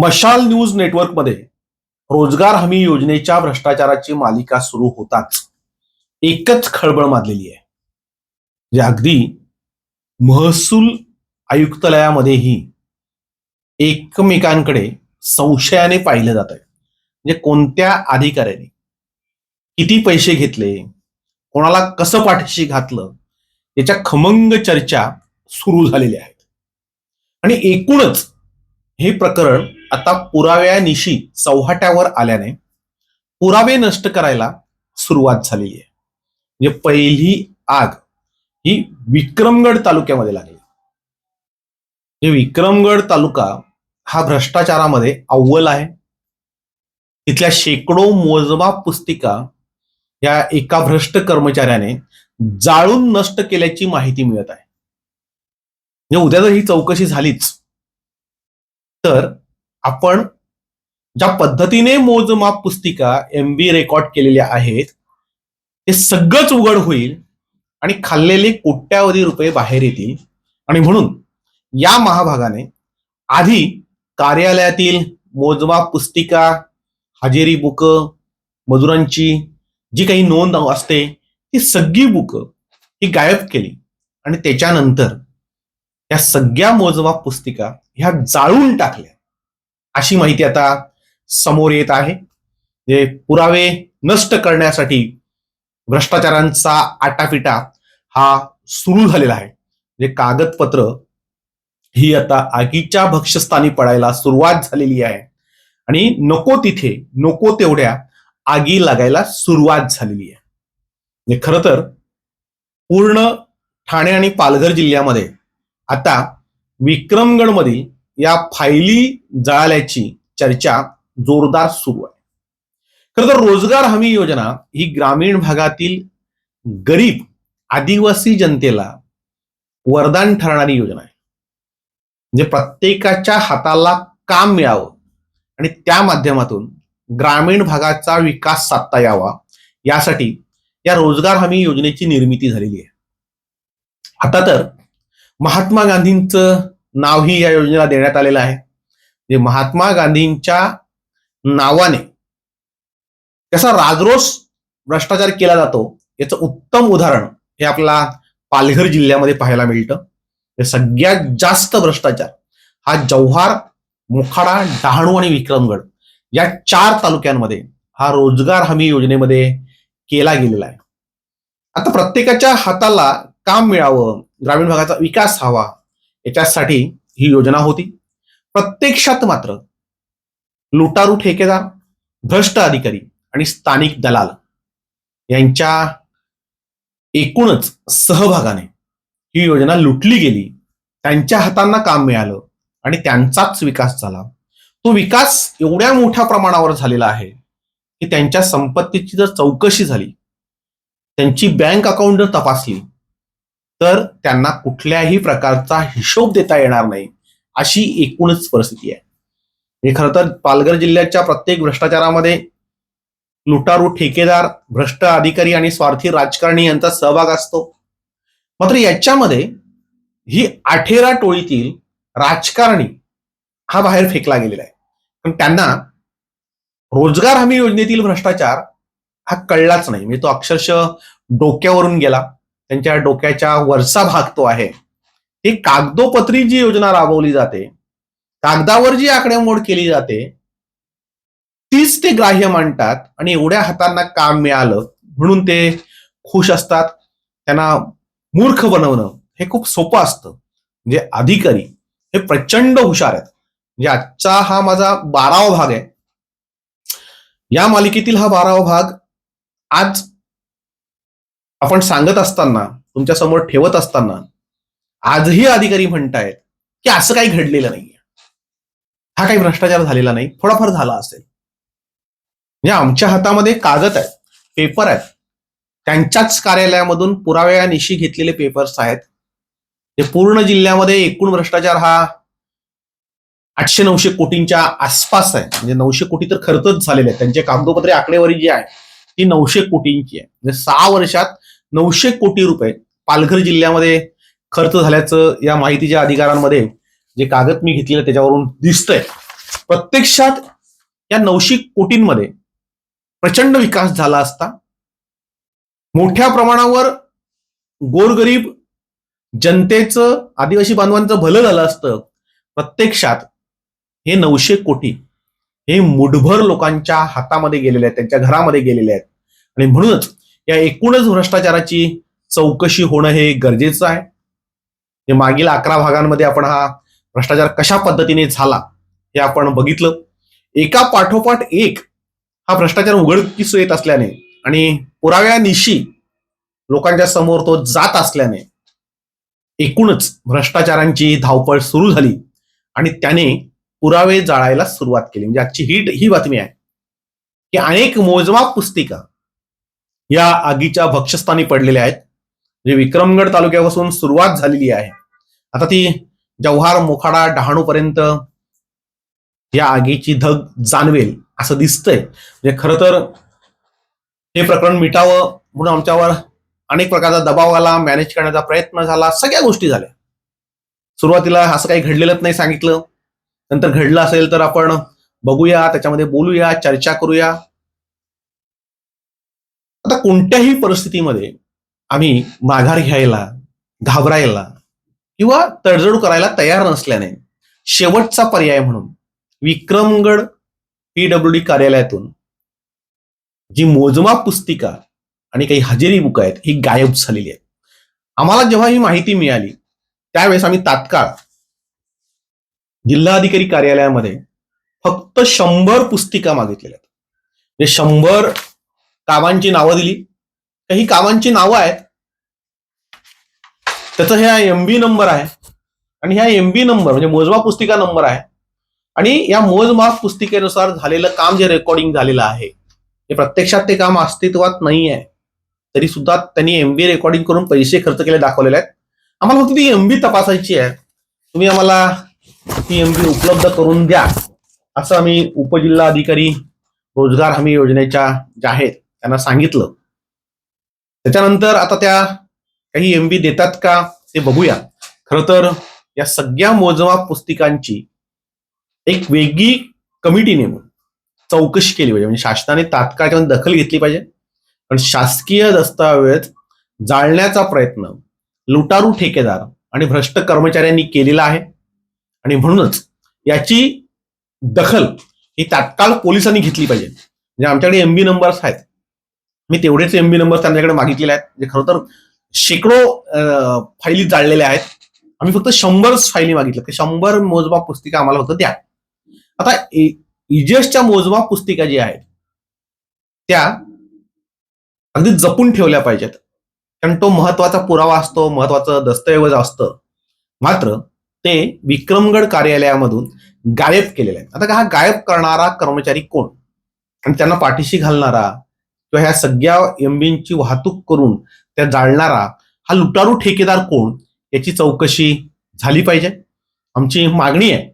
मशाल न्यूज नेटवर्कमध्ये रोजगार हमी योजनेच्या भ्रष्टाचाराची मालिका सुरू होताच. एकच खळबळ माजलेली आहे. जे अगदी महसूल आयुक्तालयामध्येही एकमेकांकडे संशयाने पाहिलं जात आहे म्हणजे कोणत्या अधिकाऱ्याने किती पैसे घेतले कोणाला कसं पाठीशी घातलं याच्या खमंग चर्चा सुरू झालेल्या आहेत. आणि एकूणच हे प्रकरण आता पुराव्यानिशी चौहाट्यावर आल्याने पुरावे नष्ट करायला सुरुवात झाली आहे. म्हणजे पहिली आग ही विक्रमगड तालुक्यामध्ये लागली. हे विक्रमगड तालुका हा भ्रष्टाचारामध्ये अव्वल आहे. तिथल्या शेकडो मोजमाप पुस्तिका या एका भ्रष्ट कर्मचाऱ्याने जाळून नष्ट केल्याची माहिती मिळत आहे. म्हणजे उद्या जर ही चौकशी झालीच तर आपण ज्या पद्धतीने मोजमाप पुस्तिका एम बी रेकॉर्ड केलेल्या आहेत ते सगळंच उघड होईल आणि खाल्लेले कोट्यावधी रुपये बाहेर येतील. आणि म्हणून या महाभागाने आधी कार्यालयातील मोजमाप पुस्तिका हजेरी बुक मजुरांची जी काही नोंद असते ती सगळी बुक ही गायब केली. आणि त्याच्यानंतर या सगळ्या मोजमाप पुस्तिका ह्या जाळून टाकल्या. अशी माहिती आता समोर येत आहे. जे पुरावे नष्ट करण्यासाठी भ्रष्टाचारांचा आटापिटा हा सुरू झालेला आहे. जे कागदपत्र ही आता आगीच्या भक्ष्यस्थानी पडायला सुरुवात झालेली आहे. आणि नको तिथे नको तेवढ्या आगी लागायला सुरुवात झालेली आहे. म्हणजे खरं तर पूर्ण ठाणे आणि पालघर जिल्ह्यामध्ये आता विक्रमगडमधील या फायली जळाल्याची चर्चा जोरदार सुरू आहे. खर तर रोजगार हमी योजना ही ग्रामीण भागातील गरीब आदिवासी जनतेला वरदान ठरणारी योजना आहे. म्हणजे प्रत्येकाच्या हाताला काम मिळावं आणि त्या माध्यमातून ग्रामीण भागाचा विकास साधता यावा यासाठी या रोजगार हमी योजनेची निर्मिती झालेली आहे. आता तर महात्मा गांधींचं नावही या योजनेला देण्यात आलेलं आहे. जे महात्मा गांधींच्या नावाने कसा राजरोस भ्रष्टाचार केला जातो याचं उत्तम उदाहरण हे आपला पालघर जिल्ह्यामध्ये पाहायला मिळतं. हे सगळ्यात जास्त भ्रष्टाचार हा जव्हार मोखाडा डहाणू आणि विक्रमगड या चार तालुक्यांमध्ये हा रोजगार हमी योजनेमध्ये केला गेलेला आहे. आता प्रत्येकाच्या हाताला काम मिळावं ग्रामीण भागाचा विकास हवा याच्यासाठी ही योजना होती. प्रत्यक्षात मात्र लुटारू ठेकेदार भ्रष्ट अधिकारी आणि स्थानिक दलाल यांच्या एकूणच सहभागाने ही योजना लुटली गेली. त्यांच्या हातांना काम मिळालं आणि त्यांचाच विकास झाला. तो विकास एवढ्या मोठ्या प्रमाणावर झालेला आहे की त्यांच्या संपत्तीची जर चौकशी झाली त्यांची बँक अकाउंट जर तपासली तर त्यांना कुठल्याही प्रकारचा हिशोब देता येणार नाही अशी एकूणच परिस्थिती आहे. हे खरं तर पालघर जिल्ह्याच्या प्रत्येक भ्रष्टाचारामध्ये लुटारू ठेकेदार भ्रष्ट अधिकारी आणि स्वार्थी राजकारणी यांचा सहभाग असतो. मात्र याच्यामध्ये ही आठेरा टोळीतील राजकारणी हा बाहेर फेकला गेलेला आहे. पण त्यांना रोजगार हमी योजनेतील भ्रष्टाचार हा कळलाच नाही. म्हणजे तो अक्षरशः डोक्यावरून गेला. त्यांच्या डोक्याच्या वरचा भाग तो आहे. ही कागदोपत्री जी योजना राबवली जाते कागदावर जी आकडेमोड केली जाते तीच ते ग्राह्य मांडतात आणि एवढ्या हातांना काम मिळालं म्हणून ते खुश असतात. त्यांना मूर्ख बनवणं हे खूप सोपं असतं. म्हणजे अधिकारी हे प्रचंड हुशार आहेत. म्हणजे आजचा हा माझा बारावा भाग आहे. या मालिकेतील हा बारावा भाग आज आपण सांगत असताना तुमच्यासमोर ठेवत असताना आजही अधिकारी म्हणतायत की असं काही घडलेलं नाहीये. हा काही भ्रष्टाचार झालेला नाही. थोडाफार झाला असेल. म्हणजे आमच्या हातामध्ये कागद आहेत पेपर आहेत. त्यांच्याच कार्यालयामधून पुराव्यानिशी घेतलेले पेपर्स आहेत. ते पूर्ण जिल्ह्यामध्ये एकूण भ्रष्टाचार हा आठशे नऊशे कोटींच्या आसपास आहे. म्हणजे नऊशे कोटी तर खर्चच झालेले आहेत. त्यांचे कागदोपत्री आकडेवारी जी आहे ती नऊशे कोटींची आहे. म्हणजे सहा वर्षात नऊशे कोटी रुपये पालघर जिल्ह्यामध्ये खर्च झाल्याचं या माहितीच्या अधिकारांमध्ये जे कागद मी घेतलेलं त्याच्यावरून दिसतंय. प्रत्यक्षात या नऊशे कोटींमध्ये प्रचंड विकास झाला असता मोठ्या प्रमाणावर गोरगरीब जनतेचं आदिवासी बांधवांचं भलं झालं असतं. प्रत्यक्षात हे नऊशे कोटी हे मुठभर लोकांच्या हातामध्ये गेलेले आहेत त्यांच्या घरामध्ये गेलेले आहेत. आणि म्हणूनच या एकूणच भ्रष्टाचाराची चौकशी होणं हे गरजेचं आहे. हे मागील अकरा भागांमध्ये आपण हा भ्रष्टाचार कशा पद्धतीने झाला हे आपण बघितलं. एका पाठोपाठ एक हा भ्रष्टाचार उघडकीस येत असल्याने आणि पुराव्यानिशी लोकांच्या समोर तो जात असल्याने एकूणच भ्रष्टाचारांची धावपळ सुरू झाली आणि त्याने पुरावे जाळायला सुरुवात केली. म्हणजे आजची ही ही बातमी आहे की अनेक मोजमाप पुस्तिका या आगीच्या भक्षस्थानी पडलेल्या आहेत. जे विक्रमगड तालुक्यापासून सुरुवात झालेली आहे. आता ती जव्हार मोखाडा डहाणू पर्यंत या आगीची धग जाणवेल असं दिसतंय. म्हणजे खरं तर हे प्रकरण मिटावं म्हणून आमच्यावर अनेक प्रकारचा दबाव आला मॅनेज करण्याचा प्रयत्न झाला सगळ्या गोष्टी झाल्या. सुरुवातीला असं काही घडलेलंच नाही सांगितलं. नंतर घडलं असेल तर आपण बघूया त्याच्यामध्ये बोलूया चर्चा करूया. आता कोणत्याही परिस्थितीमध्ये आम्ही माघार घ्यायला घाबरायला किंवा तडजोड करायला तयार नसल्याने शेवटचा पर्याय म्हणून विक्रमगड पीडब्ल्यू डी कार्यालयातून जी मोजमाप पुस्तिका आणि काही हजेरी बुक आहेत ही गायब झालेली आहेत. आम्हाला जेव्हा ही माहिती मिळाली त्यावेळेस आम्ही तात्काळ जिल्हाधिकारी कार्यालयामध्ये फक्त शंभर पुस्तिका मागितलेल्या आहेत. म्हणजे शंभर कामांची नावं दिली. काही कामांची नावं आहेत. त्याचा ह्या एम बी नंबर आहे. आणि ह्या एम बी नंबर म्हणजे मोजमाप पुस्तिका नंबर आहे. आणि या मोजमाप पुस्तिकेनुसार झालेलं काम जे रेकॉर्डिंग झालेलं आहे हे प्रत्यक्षात ते काम अस्तित्वात नाही आहे तरी सुद्धा त्यांनी एमबी रेकॉर्डिंग करून पैसे खर्च केले दाखवलेले आहेत. आम्हाला फक्त ती एमबी तपासायची आहे. तुम्ही आम्हाला ती एमबी उपलब्ध करून द्या. असं आम्ही उपजिल्हा अधिकारी रोजगार हमी योजनेच्या जाहीर त्यांना सांगितलं. त्याच्यानंतर आता त्या काही एमबी देतात का ते बघूया. खरं तर या सगळ्या मोजमाप पुस्तिकांची एक वेगळी कमिटी नेमून चौकशी केली पाहिजे. म्हणजे शासनाने तात्काळ दखल घेतली पाहिजे. पण शासकीय दस्तावेज जाळण्याचा प्रयत्न लुटारू ठेकेदार आणि भ्रष्ट कर्मचाऱ्यांनी केलेला आहे. आणि म्हणूनच याची दखल ही तात्काळ पोलिसांनी घेतली पाहिजे. म्हणजे आमच्याकडे एमबी नंबर्स आहेत. मी तेवढेच एमबी नंबर त्यांच्याकडे मागितलेले आहेत. जे खरं तर शेकडो फाईली जाळलेल्या आहेत. आम्ही फक्त शंभर फाईली मागितल्या. की शंभर मोजमाप पुस्तिका आम्हाला होतं द्या. आता इजेसच्या मोजमाप पुस्तिका ज्या आहेत त्या अगदी जपून ठेवल्या पाहिजेत. कारण तो महत्त्वाचा पुरावा असतो महत्वाचं दस्तऐवज असतं. मात्र ते विक्रमगड कार्यालयामधून गायब केलेले आहेत. आता हा गायब करणारा कर्मचारी कोण? आणि त्यांना पाठीशी घालणारा किंवा ह्या सगळ्या एमबींची वाहतूक करून त्या जाळणारा हा लुटारू ठेकेदार कोण याची चौकशी झाली पाहिजे. आमची मागणी आहे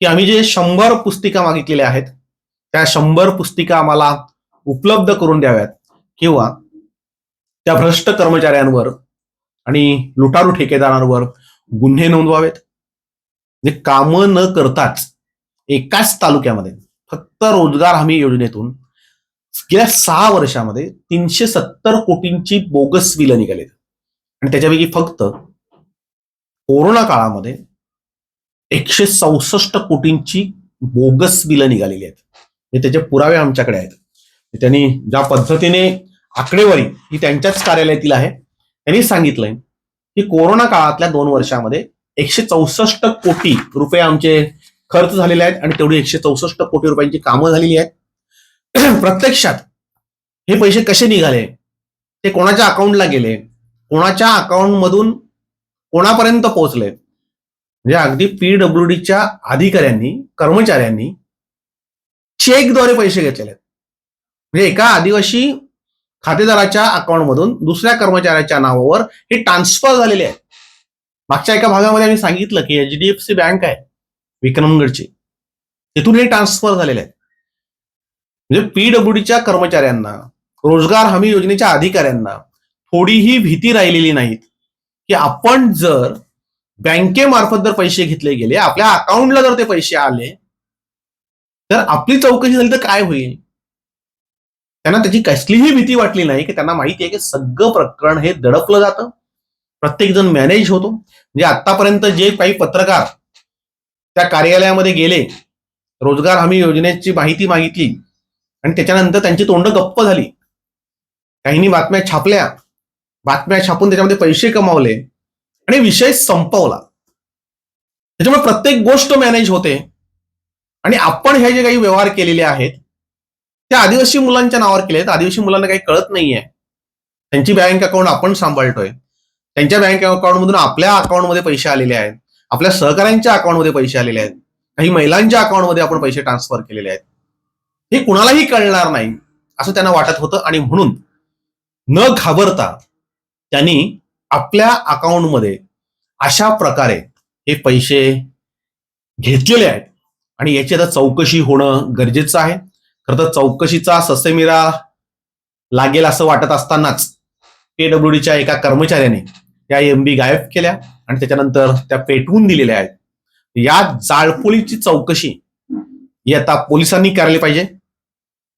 की आम्ही जे शंभर पुस्तिका मागितलेल्या आहेत त्या शंभर पुस्तिका आम्हाला उपलब्ध करून द्याव्यात किंवा त्या भ्रष्ट कर्मचाऱ्यांवर आणि लुटारू ठेकेदारांवर गुन्हे नोंदवावेत. म्हणजे कामं न करताच एकाच तालुक्यामध्ये फक्त रोजगार हमी योजनेतून गेल्या सहा वर्षामध्ये तीनशे सत्तर कोटींची बोगस बिलं निघालीत. आणि त्याच्यापैकी फक्त कोरोना काळामध्ये एकशे चौसष्ट कोटींची बोगस बिलं निघालेली आहेत. हे त्याचे पुरावे आमच्याकडे आहेत. त्यांनी ज्या पद्धतीने आकडेवारी ही त्यांच्याच कार्यालयातील आहे त्यांनी सांगितलंय की कोरोना काळातल्या दोन वर्षामध्ये एकशे चौसष्ट कोटी रुपये आमचे खर्च झालेले आहेत आणि तेवढी एकशे चौसष्ट कोटी रुपयांची कामं झालेली आहेत. प्रत्यक्षात हे पैसे कसे निघाले? ते कोणाच्या अकाउंटला गेले? कोणाच्या अकाउंटमधून कोणापर्यंत पोहोचले? म्हणजे अगदी पीडब्ल्यू डीच्या अधिकाऱ्यांनी कर्मचाऱ्यांनी चेकद्वारे पैसे घेतलेले. आहेत म्हणजे एका आदिवासी खातेदाराच्या अकाउंटमधून दुसऱ्या कर्मचाऱ्याच्या नावावर हे ट्रान्सफर झालेले आहे. मागच्या एका भागामध्ये आम्ही सांगितलं की एचडीएफसी बँक आहे विक्रमगडची. तिथून हे ट्रान्सफर झालेले आहेत म्हणजे पीडब्ल्यूडीच्या कर्मचाऱ्यांना रोजगार हमी योजनेच्या अधिकाऱ्यांना थोडीही भीती राहिलेली नाहीत की आपण जर बँकेमार्फत जर पैसे घेतले गेले आपल्या अकाउंटला जर ते पैसे आले तर आपली चौकशी झाली तर काय होईल? त्यांना त्याची कसलीही भीती वाटली नाही की त्यांना माहिती आहे की सगळं प्रकरण हे दडपलं जातं. प्रत्येक जण मॅनेज होतो. म्हणजे आतापर्यंत जे काही पत्रकार त्या कार्यालयामध्ये गेले रोजगार हमी योजनेची माहिती मागितली आणि त्याच्यानंतर त्यांची तोंड गप्प झाली. काहींनी बातम्या छापल्या. बातम्या छापून त्याच्यामध्ये पैसे कमावले. आणि विषय संपवला. त्याच्यामुळे प्रत्येक गोष्ट मॅनेज होते. आणि आपण हे जे काही व्यवहार केलेले आहेत त्या आदिवासी मुलांच्या नावावर केले आहेत. आदिवासी मुलांना काही कळत नाहीये. त्यांची बँक अकाउंट आपण सांभाळतोय. त्यांच्या बँक अकाउंटमधून आपल्या अकाउंटमध्ये पैसे आलेले आहेत. आपल्या सहकाऱ्यांच्या अकाउंटमध्ये पैसे आलेले आहेत. काही महिलांच्या अकाउंटमध्ये आपण पैसे ट्रान्सफर केलेले आहेत. हे कुणालाही कळणार नाही असं त्यांना वाटत होतं. आणि म्हणून न घाबरता त्यांनी आपल्या अकाउंटमध्ये अशा प्रकारे हे पैसे घेतलेले आहेत. आणि याची आता चौकशी होणं गरजेचं आहे. खरं तर चौकशीचा ससेमिरा लागेल असं वाटत असतानाच पीडब्ल्यूडीच्या एका कर्मचाऱ्याने त्या एम बी गायब केल्या आणि त्याच्यानंतर त्या पेटवून दिलेल्या आहेत. या जाळपोळीची चौकशी ही आता पोलिसांनी करायला पाहिजे.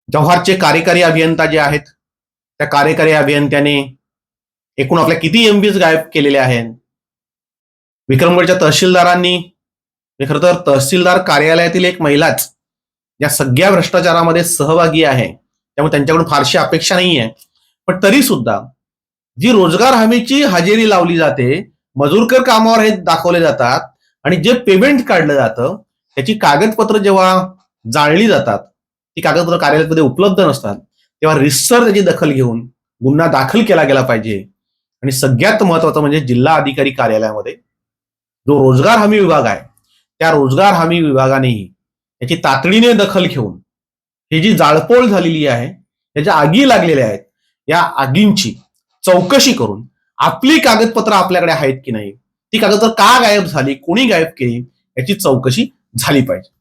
जव्हारचे कार्यकारी अभियंता जे आहेत त्या कार्यकारी अभियंत्याने एकूण आपल्या किती एमबीज गायब केलेले आहेत? विक्रमगडच्या तहसीलदारांनी म्हणजे खरं तर तहसीलदार कार्यालयातील एक महिलाच या सगळ्या भ्रष्टाचारामध्ये सहभागी आहे. त्यामुळे त्यांच्याकडून फारशी अपेक्षा नाही आहे पण तरी सुद्धा जी रोजगार हमीची हजेरी लावली जाते मजूरकर कामावर हे दाखवले जातात आणि जे पेमेंट काढलं जातं त्याची कागदपत्र जेव्हा जाळली जातात ती कागदपत्र कार्यालयामध्ये उपलब्ध नसतात. तेव्हा रिसर त्याची दखल घेऊन गुन्हा दाखल केला गेला पाहिजे. आणि सगळ्यात महत्वाचं म्हणजे जिल्हा अधिकारी कार्यालयामध्ये जो रोजगार हमी विभाग आहे त्या रोजगार हमी विभागानेही याची तातडीने दखल घेऊन ही जी जाळपोळ झालेली आहे याच्या आगी लागलेल्या आहेत या आगींची चौकशी करून आपली कागदपत्र आपल्याकडे आहेत की नाही ती कागदपत्र का गायब झाली कोणी गायब केली याची चौकशी झाली पाहिजे.